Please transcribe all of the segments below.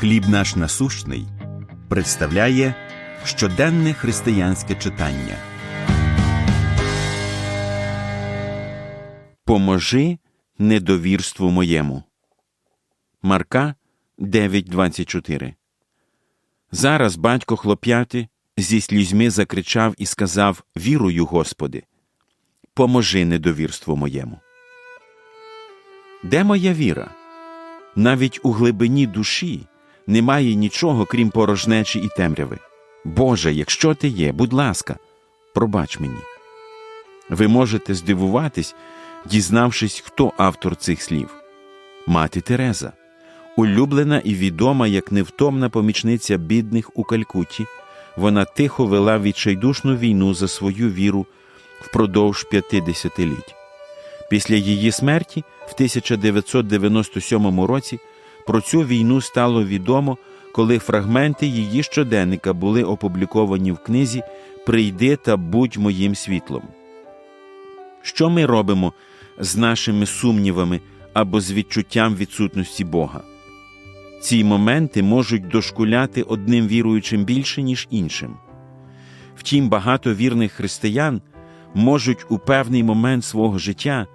Хліб наш насущний представляє щоденне християнське читання. Поможи недовірству моєму. Марка 9.24 Зараз батько хлоп'яти зі слізьми закричав і сказав Вірую, Господи, поможи недовірству моєму. Де моя віра? Навіть у глибині душі немає нічого, крім порожнечі і темряви. Боже, якщо ти є, будь ласка, пробач мені. Ви можете здивуватись, дізнавшись, хто автор цих слів. Мати Тереза, улюблена і відома як невтомна помічниця бідних у Калькутті, вона тихо вела відчайдушну війну за свою віру впродовж п'яти десятиліть. Після її смерті в 1997 році про цю війну стало відомо, коли фрагменти її щоденника були опубліковані в книзі Прийди та будь моїм світлом. Що ми робимо з нашими сумнівами або з відчуттям відсутності Бога? Ці моменти можуть дошкуляти одним віруючим більше, ніж іншим. Втім, багато вірних християн можуть у певний момент свого життя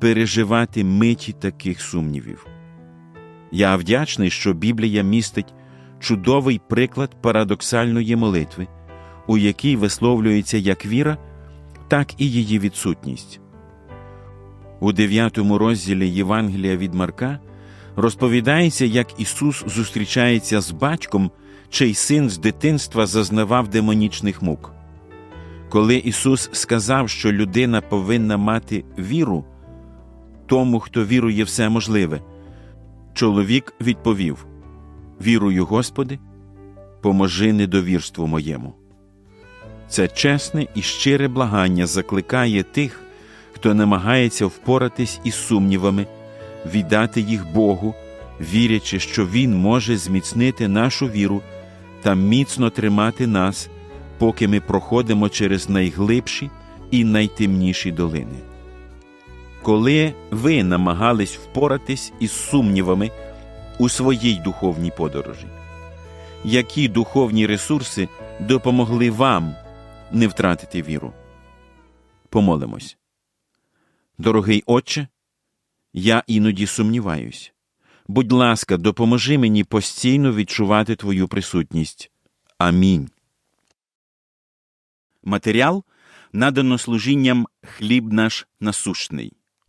переживати миті таких сумнівів. Я вдячний, що Біблія містить чудовий приклад парадоксальної молитви, у якій висловлюється як віра, так і її відсутність. У дев'ятому розділі Євангелія від Марка розповідається, як Ісус зустрічається з батьком, чий син з дитинства зазнавав демонічних мук. Коли Ісус сказав, що людина повинна мати віру, тому, хто вірує все можливе, чоловік відповів: Вірую, Господи, поможи недовірству моєму. Це чесне і щире благання закликає тих, хто намагається впоратись із сумнівами, віддати їх Богу, вірячи, що Він може зміцнити нашу віру та міцно тримати нас, поки ми проходимо через найглибші і найтемніші долини. Коли ви намагались впоратись із сумнівами у своїй духовній подорожі, які духовні ресурси допомогли вам не втратити віру? Помолимось. Дорогий Отче, я іноді сумніваюсь. Будь ласка, допоможи мені постійно відчувати Твою присутність. Амінь. Матеріал надано служінням хліб наш насущний.